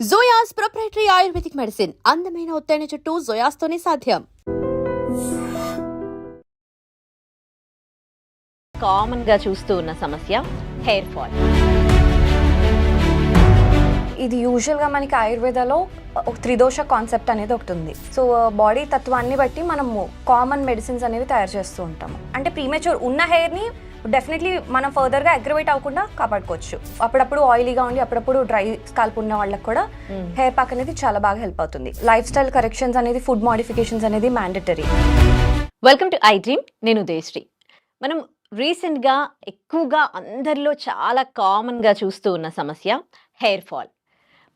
జోయాస్ proprietary ayurvedic medicine అందమైన ఒత్తైన చుట్టూ జోయాస్తోనే సాధ్యం కామన్గా చూస్తూ ఉన్న సమస్య హెయిర్ ఫాల్ ఇది యూజువల్గా మనకి ఆయుర్వేదాలో ఒక త్రిదోష కాన్సెప్ట్ అనేది ఒకటి ఉంది. సో బాడీ తత్వాన్ని బట్టి మనము కామన్ మెడిసిన్స్ అనేవి తయారు చేస్తూ ఉంటాము. అంటే ప్రీమేచ్యూర్ ఉన్న హెయిర్ని డెఫినెట్లీ మనం ఫర్దర్గా అగ్రవేట్ అవ్వకుండా కాపాడుకోవచ్చు. అప్పుడప్పుడు ఆయిలీగా ఉండి అప్పుడప్పుడు డ్రై స్కాల్ప్ ఉన్న వాళ్ళకి కూడా హెయిర్ ప్యాక్ అనేది చాలా బాగా హెల్ప్ అవుతుంది. లైఫ్ స్టైల్ కరెక్షన్స్ అనేది ఫుడ్ మోడిఫికేషన్స్ అనేది mandatory welcome to I dream నేను ఉదయశ్రీ. మనం రీసెంట్గా ఎక్కువగా అందరిలో చాలా కామన్గా చూస్తూ ఉన్న సమస్య హెయిర్ ఫాల్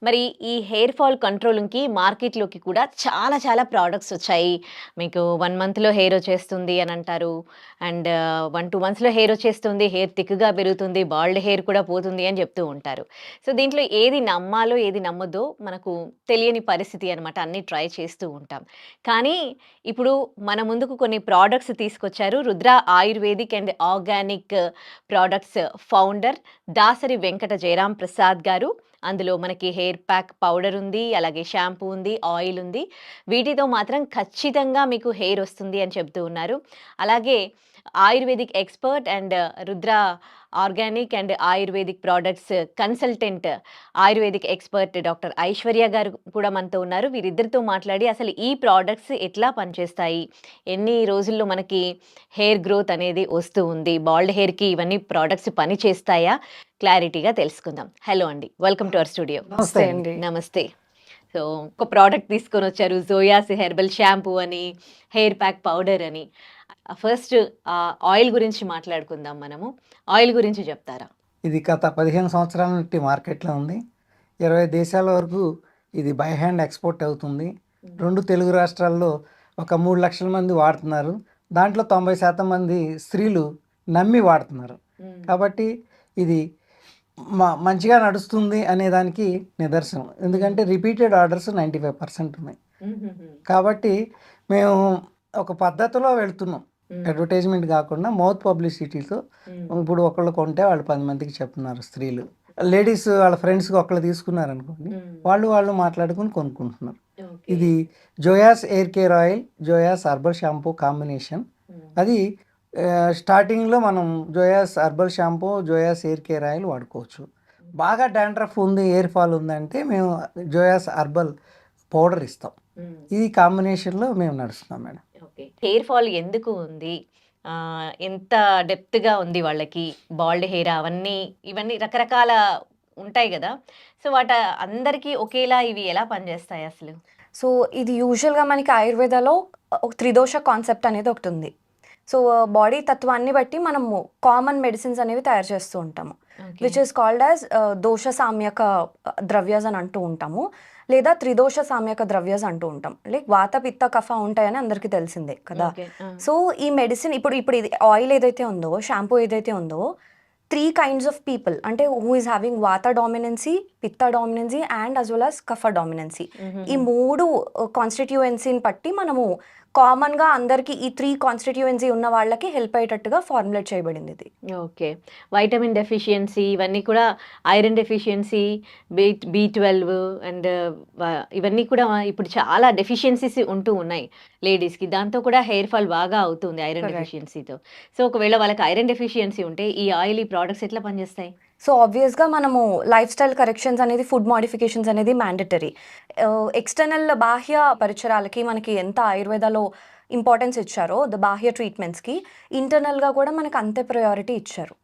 మరి ఈ హెయిర్ ఫాల్ కంట్రోలింగ్కి మార్కెట్లోకి కూడా చాలా చాలా ప్రోడక్ట్స్ వచ్చాయి. మీకు వన్ మంత్లో హెయిర్ వచ్చేస్తుంది అని అంటారు. అండ్ వన్ టూ మంత్స్లో హెయిర్ వచ్చేస్తుంది హెయిర్ థిక్గా పెరుగుతుంది బాల్డ్ హెయిర్ కూడా పోతుంది అని చెప్తూ ఉంటారు. సో దీంట్లో ఏది నమ్మాలో ఏది నమ్మదో మనకు తెలియని పరిస్థితి అనమాట అన్నీ ట్రై చేస్తూ ఉంటాం. కానీ ఇప్పుడు మన ముందుకు కొన్ని ప్రోడక్ట్స్ తీసుకొచ్చారు. Rudra ayurvedic and organic products founder Dasari Venkata Jayaram Prasad garu. అందులో మనకి హెయిర్ ప్యాక్ పౌడర్ ఉంది అలాగే షాంపూ ఉంది ఆయిల్ ఉంది. వీటితో మాత్రం ఖచ్చితంగా మీకు హెయిర్ వస్తుంది అని చెప్తూ ఉన్నారు. అలాగే ayurvedic expert and Rudra organic and ayurvedic products consultant ayurvedic expert doctor Aishwarya garu కూడా మనతో ఉన్నారు. వీరిద్దరితో మాట్లాడి అసలు ఈ ప్రోడక్ట్స్ ఎట్లా పనిచేస్తాయి? ఎన్ని రోజుల్లో మనకి హెయిర్ గ్రోత్ అనేది వస్తూ ఉంది? బాల్డ్ హెయిర్కి ఇవన్నీ ప్రోడక్ట్స్ పని చేస్తాయా క్లారిటీగా తెలుసుకుందాం. హలో అండి. Welcome to our studio. నమస్తే అండి. నమస్తే. సో ఒక ప్రోడక్ట్ తీసుకొని వచ్చారు జోయాస్ హెర్బల్ షాంపూ అని హెయిర్ ప్యాక్ పౌడర్ అని. ఫస్ట్ ఆయిల్ గురించి మాట్లాడుకుందాం మనము. ఆయిల్ గురించి చెప్తారా? ఇది గత పదిహేను సంవత్సరాల నుండి మార్కెట్లో ఉంది. ఇరవై దేశాల వరకు ఇది బై హ్యాండ్ ఎక్స్పోర్ట్ అవుతుంది. రెండు తెలుగు రాష్ట్రాల్లో ఒక మూడు లక్షల మంది వాడుతున్నారు. దాంట్లో తొంభై శాతం మంది స్త్రీలు నమ్మి వాడుతున్నారు. కాబట్టి ఇది మ మంచిగా నడుస్తుంది అనే దానికి నిదర్శనం. ఎందుకంటే repeated orders ninety five percent ఉన్నాయి. కాబట్టి మేము ఒక పద్ధతిలో వెళ్తున్నాం. అడ్వర్టైజ్మెంట్ కాకుండా మౌత్ పబ్లిసిటీతో ఇప్పుడు ఒకళ్ళు కొంటే వాళ్ళు పది మందికి చెప్తున్నారు స్త్రీలు. లేడీస్ వాళ్ళ ఫ్రెండ్స్కి ఒకళ్ళు తీసుకున్నారు అనుకోండి వాళ్ళు వాళ్ళు మాట్లాడుకుని కొనుక్కుంటున్నారు. ఇది Joyas hair care oil Joyas herbal shampoo combination. అది స్టార్టింగ్లో మనం Joyas herbal shampoo Joyas hair care oil వాడుకోవచ్చు. బాగా డాండ్రఫ్ ఉంది ఎయిర్ ఫాల్ ఉందంటే మేము జోయాస్ హర్బల్ పౌడర్ ఇస్తాం. ఇది కాంబినేషన్లో మేము నడుస్తున్నాం మేడం. ఓకే. హెయిర్ ఫాల్ ఎందుకు ఉంది? ఎంత డెప్త్గా ఉంది వాళ్ళకి? బాల్డ్ హెయిర్ అవన్నీ ఇవన్నీ రకరకాల ఉంటాయి కదా. సో వాట అందరికీ ఒకేలా ఇవి ఎలా పనిచేస్తాయి అసలు? సో ఇది యూజువల్గా మనకి ఆయుర్వేదాలో ఒక త్రిదోష కాన్సెప్ట్ అనేది ఒకటి ఉంది. సో బాడీ తత్వాన్ని బట్టి మనము కామన్ మెడిసిన్స్ అనేవి తయారు చేస్తూ ఉంటాము. విచ్ ఇస్ కాల్డ్ యాజ్ దోష సామ్యక ద్రవ్యాస్ అని అంటూ ఉంటాము. లేదా త్రిదోష సామ్యక ద్రవ్యాస్ అంటూ ఉంటాం. లైక్ వాత పిత్త కఫ ఉంటాయని అందరికీ తెలిసిందే కదా. సో ఈ మెడిసిన్ ఇప్పుడు ఇప్పుడు ఇది ఆయిల్ ఏదైతే ఉందో షాంపూ ఏదైతే ఉందో త్రీ కైండ్స్ ఆఫ్ పీపుల్ అంటే who is having vata dominancy pitta dominancy and as well as kapha dominancy. ఈ మూడు కాన్స్టిట్యుయెన్సీని బట్టి మనము కామన్గా అందరికీ ఈ త్రీ కాన్స్టిట్యుయెన్సీ ఉన్న వాళ్ళకి హెల్ప్ అయ్యేటట్టుగా ఫార్ములేట్ చేయబడింది ఇది. ఓకే. వైటమిన్ డెఫిషియన్సీ ఇవన్నీ కూడా iron deficiency B B twelve and ఇవన్నీ కూడా ఇప్పుడు చాలా డెఫిషియన్సీస్ ఉంటూ ఉన్నాయి లేడీస్కి. దాంతో కూడా హెయిర్ ఫాల్ బాగా అవుతుంది ఐరన్. డెఫిషియన్సీతో. సో ఒకవేళ వాళ్ళకి ఐరన్ డెఫిషియన్సీ ఉంటే ఈ ఆయిల్ ఈ ప్రోడక్ట్స్ ఎట్లా పనిచేస్తాయి? సో ఆబ్వియస్గా మనము లైఫ్ స్టైల్ కరెక్షన్స్ అనేది ఫుడ్ మోడిఫికేషన్స్ అనేది మ్యాండటరీ. ఎక్స్టర్నల్ బాహ్య పరిచరాలకి మనకి ఎంత ఆయుర్వేదాలో ఇంపార్టెన్స్ ఇచ్చారో ద బాహ్య ట్రీట్మెంట్స్కి ఇంటర్నల్గా కూడా మనకి అంతే ప్రయారిటీ ఇచ్చారు.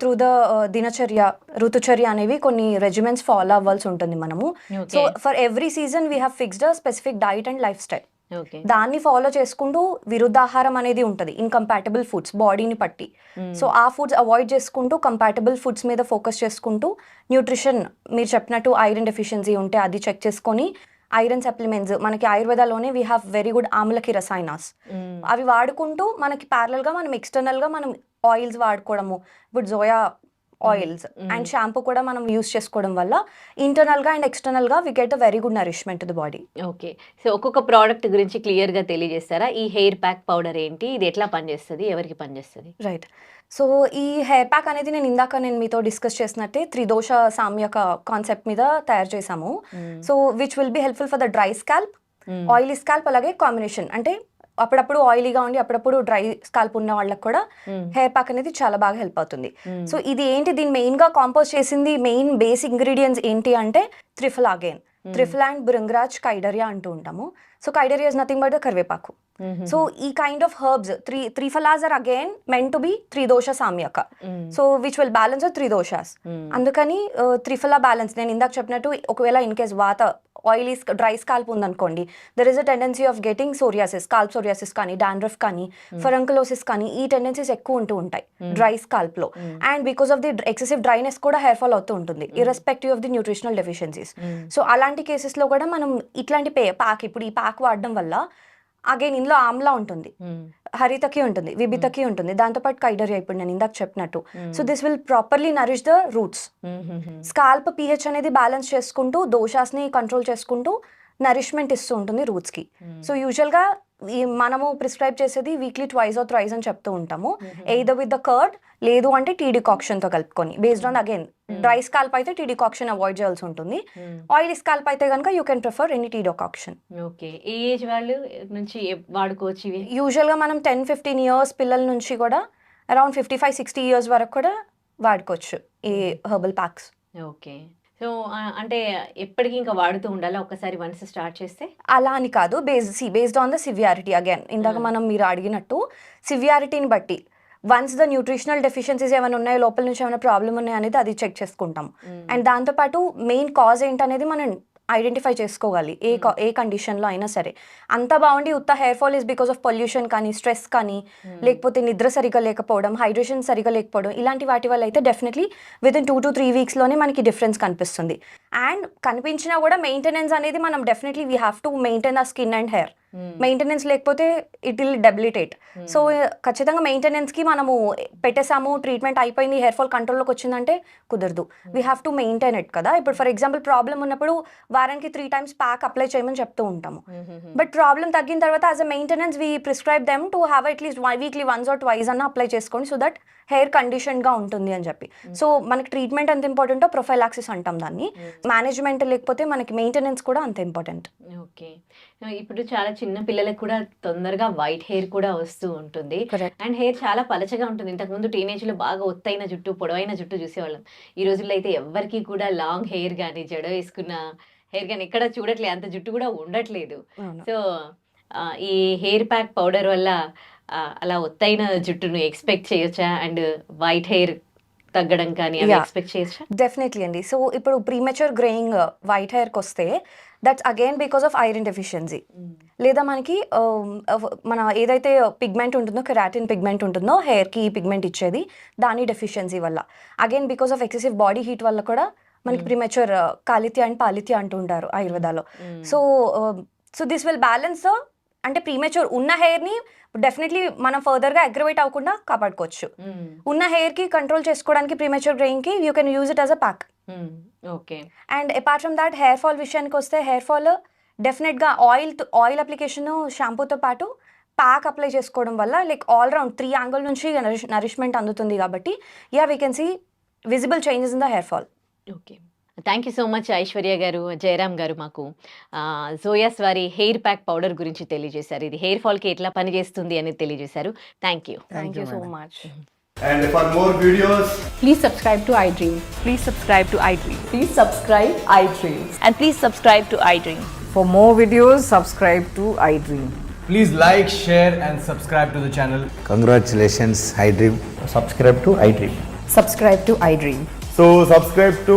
త్రూ ద దినచర్య ఋతుచర్య అనేవి కొన్ని రెజిమెంట్స్ ఫాలో అవ్వాల్సి ఉంటుంది మనము. So for every season we have fixed specific diet and lifestyle దాన్ని ఫాలో చేసుకుంటూ విరుద్ధాహారం అనేది ఉంటుంది. ఇన్కంపాటబుల్ ఫుడ్స్ బాడీని పట్టి. సో ఆ ఫుడ్స్ అవాయిడ్ చేసుకుంటూ కంపాటబుల్ ఫుడ్స్ మీద ఫోకస్ చేసుకుంటూ న్యూట్రిషన్ మీరు చెప్పినట్టు ఐరన్ డెఫిషియన్సీ ఉంటే అది చెక్ చేసుకొని ఐరన్ సప్లిమెంట్స్ మనకి ఆయుర్వేదాలోనే we have very good amalaki rasayanas. అవి వాడుకుంటూ మనకి parallel గా మనం external గా మనం ఆయిల్స్ వాడుకోవడము ఇప్పుడు జోయా ఆయిల్స్ అండ్ షాంపూ కూడా మనం యూస్ చేసుకోవడం వల్ల ఇంటర్నల్గా and ఎక్స్టర్నల్గా we get a very good nourishment the body okay. So ఒక్కొక్క ప్రోడక్ట్ గురించి క్లియర్గా తెలియజేస్తారా? ఈ హెయిర్ ప్యాక్ పౌడర్ ఏంటి? ఇది ఎట్లా పనిచేస్తుంది? ఎవరికి పనిచేస్తుంది? రైట్ సో ఈ హెయిర్ ప్యాక్ అనేది నేను ఇందాక నేను మీతో డిస్కస్ చేసినట్టే త్రిదోష సామ్యక కాన్సెప్ట్ మీద తయారు చేసాము so which will be helpful for the dry scalp oily scalp అలాగే కాంబినేషన్ అంటే అప్పుడప్పుడు ఆయిలీగా ఉండి అప్పుడప్పుడు డ్రై స్కాల్ప్ ఉన్న వాళ్ళకి కూడా హెయిర్ ప్యాక్ అనేది చాలా బాగా హెల్ప్ అవుతుంది. సో ఇది ఏంటి? దీని మెయిన్గా కాంపోజ్ చేసింది మెయిన్ బేస్ ఇంగ్రీడియంట్స్ ఏంటి అంటే త్రిఫల్ అగైన్ త్రిఫల్ అండ్ బృంగరాజ్ కైడరియా అంటూ ఉంటాము. So kaidarya is nothing but the కరివేపాకు. సో ఈ kind of herbs three triphalas are again meant to be tridosha సామ్యక so which will balance three doshas అందుకని త్రిఫలా బ్యాలెన్స్ నేను ఇందాక చెప్పినట్టు ఒకవేళ in case vata oily dry scalp ఉందనుకోండి there is a tendency of getting psoriasis scalp psoriasis కానీ dandruff కానీ furunculosis కానీ ఈ టెండెన్సీస్ ఎక్కువ ఉంటూ ఉంటాయి dry స్కాల్ప్లో and because of the excessive dryness కూడా హెయిర్ ఫాల్ అవుతూ ఉంటుంది irrespective of the nutritional deficiencies so అలాంటి కేసెస్లో కూడా మనం ఇట్లాంటి పే ప్యాక్ ఇప్పుడు ఈ ప్యాక్ వాడడం వల్ల అగైన్ ఇందులో ఆమ్లా ఉంటుంది. హరితకి ఉంటుంది విబితకి ఉంటుంది. దాంతోపాటు కైడరియా ఇప్పుడు నేను ఇందాక చెప్పినట్టు. So this will properly nourish the roots scalp pH అనేది బ్యాలెన్స్ చేసుకుంటూ దోషాస్ని కంట్రోల్ చేసుకుంటూ నరిష్మెంట్ ఇస్తూ ఉంటుంది రూట్స్కి సో యూజువల్గా మనము ప్రిస్క్రైబ్ చేసేది వీక్లీ ట్వైస్ ఆర్ థ్రైస్ అని చెప్తూ ఉంటాము. ఎయిదర్ విత్ ద కర్డ్ లేదు అంటే టీ డికాక్షన్తో కలుపుకొని. Based on again dry scalp అయితే టీ డికాక్షన్ అవాయిడ్ చేయాల్సి ఉంటుంది. ఆయిల్ స్కాల్ప్ అయితే కనుక you can prefer any tea decoction okay. A age వాళ్ళు నుంచి వాడుకోవచ్చు యూజువల్గా మనం టెన్ ఫిఫ్టీన్ ఇయర్స్ పిల్లల నుంచి కూడా around fifty five sixty years వరకు కూడా వాడుకోవచ్చు ఈ హెర్బల్ ప్యాక్స్ ఓకే. సో అంటే ఎప్పటికీ ఇంకా వాడుతూ ఉండాలా? ఒక్కసారి వన్స్ స్టార్ట్ చేస్తే? అలా అని కాదు. Base C based on the severity again. ఇందాక. మనం మీరు అడిగినట్టు సివియారిటీని బట్టి వన్స్ ద న్యూట్రిషనల్ డెఫిషియన్సీస్ ఏమైనా ఉన్నాయో లోపల నుంచి ఏమైనా ప్రాబ్లమ్ ఉన్నాయో అనేది అది చెక్ చేసుకుంటాం. అండ్ దాంతోపాటు మెయిన్ కాజ్ ఏంటనేది మనం ఐడెంటిఫై చేసుకోవాలి. ఏ కా- ఏ కండిషన్లో అయినా సరే. అంతా బాగుండి ఉత్త hair fall is because of pollution కానీ స్ట్రెస్ కానీ లేకపోతే నిద్ర సరిగా లేకపోవడం హైడ్రేషన్ సరిగా లేకపోవడం ఇలాంటి వాటి వల్ల అయితే definitely within two to three వీక్స్లోనే మనకి డిఫరెన్స్ కనిపిస్తుంది. అండ్ కనిపించినా కూడా మెయింటెనెన్స్ అనేది మనం definitely we have to maintain ఆ స్కిన్ అండ్ హెయిర్ మెయింటెనెన్స్ లేకపోతే ఇట్ విల్ డెబిలిటేట్ సో ఖచ్చితంగా మెయింటెనెన్స్కి మనము పెట్టేసాము ట్రీట్మెంట్ అయిపోయింది హెయిర్ ఫాల్ కంట్రోల్లోకి వచ్చిందంటే కుదరదు. We have to maintain it కదా. ఇప్పుడు ఫర్ ఎగ్జాంపుల్ ప్రాబ్లం ఉన్నప్పుడు వారానికి త్రీ టైమ్స్ ప్యాక్ అప్లై చేయమని చెప్తూ ఉంటాము. బట్ ప్రాబ్లం తగ్గిన తర్వాత as a maintenance we prescribe them to have at least weekly once or twice అన్న అప్లై చేసుకోండి సో దట్ హెయిర్ కండిషన్గా ఉంటుంది అని చెప్పి. సో మనకి ట్రీట్మెంట్ ఎంత ఇంపార్టెంటో ప్రొఫైలాక్సిస్ అంటాం దాన్ని. మేనేజ్మెంట్ లేకపోతే మనకి మెయింటెనెన్స్ కూడా అంత ఇంపార్టెంట్ ఓకే. ఇప్పుడు చాలా చిన్న పిల్లలకు కూడా తొందరగా వైట్ హెయిర్ కూడా వస్తూ ఉంటుంది. అండ్ హెయిర్ చాలా పలచగా ఉంటుంది. ఇంతకుముందు టీనేజ్లో బాగా ఒత్తైన జుట్టు పొడవైన జుట్టు చూసేవాళ్ళం. ఈ రోజుల్లో అయితే ఎవ్వరికి కూడా లాంగ్ హెయిర్ కానీ జడ వేసుకున్న హెయిర్ కానీ ఎక్కడ చూడట్లేదు అంత జుట్టు కూడా ఉండట్లేదు. సో ఈ హెయిర్ ప్యాక్ పౌడర్ వల్ల అలా ఒత్తైన జుట్టును ఎక్స్పెక్ట్ చేయొచ్చా? అండ్ వైట్ హెయిర్ తగ్గడం కానీ. ఎక్స్పెక్ట్ చేయొచ్చా? డెఫినెట్లీ అండి. సో ఇప్పుడు ప్రీమెచ్యూర్ గ్రేయింగ్ వైట్ హెయిర్కి వస్తే that's again because of iron deficiency లేదా మనకి um, మన ఏదైతే పిగ్మెంట్ ఉంటుందో కెరాటిన్ పిగ్మెంట్ ఉంటుందో హెయిర్కి పిగ్మెంట్ ఇచ్చేది దాని డెఫిషియన్సీ వల్ల. Again because of excessive body heat వల్ల కూడా మనకి ప్రీమెచ్యూర్ కాలిత్య అండ్ పాలిత్య అంటుంటారు ఆయుర్వేదాలో. So so this will balance అంటే ప్రీమెచ్యూర్ ఉన్న హెయిర్ని డెఫినెట్లీ మనం ఫర్దర్గా అగ్రవేట్ అవ్వకుండా కాపాడుకోవచ్చు. ఉన్న హెయిర్కి కంట్రోల్ చేసుకోవడానికి premature గ్రేయింగ్కి you can use it as a pack okay and apart from that hair fall విషయానికి వస్తే హెయిర్ ఫాల్ డెఫినెట్గా ఆయిల్ ఆయిల్ అప్లికేషన్ షాంపూతో పాటు ప్యాక్ అప్లై చేసుకోవడం వల్ల like all round three angle నుంచి నరిష్మెంట్ అందుతుంది కాబట్టి yeah we can see visible changes in the hair fall okay thank you so much Aishwarya garu Jayaram garu మాకు జోయాస్ వారి హెయిర్ ప్యాక్ పౌడర్ గురించి తెలియజేశారు ఇది హెయిర్ ఫాల్కి ఎట్లా పనిచేస్తుంది అని తెలియజేశారు thank you thank you so much And for more videos, Please subscribe to iDream. Please subscribe to iDream. Please subscribe iDream. And please subscribe to iDream. For more videos, subscribe to iDream. please like, share, and subscribe to the channel. Congratulations, iDream. subscribe to iDream. Subscribe to iDream. So, subscribe to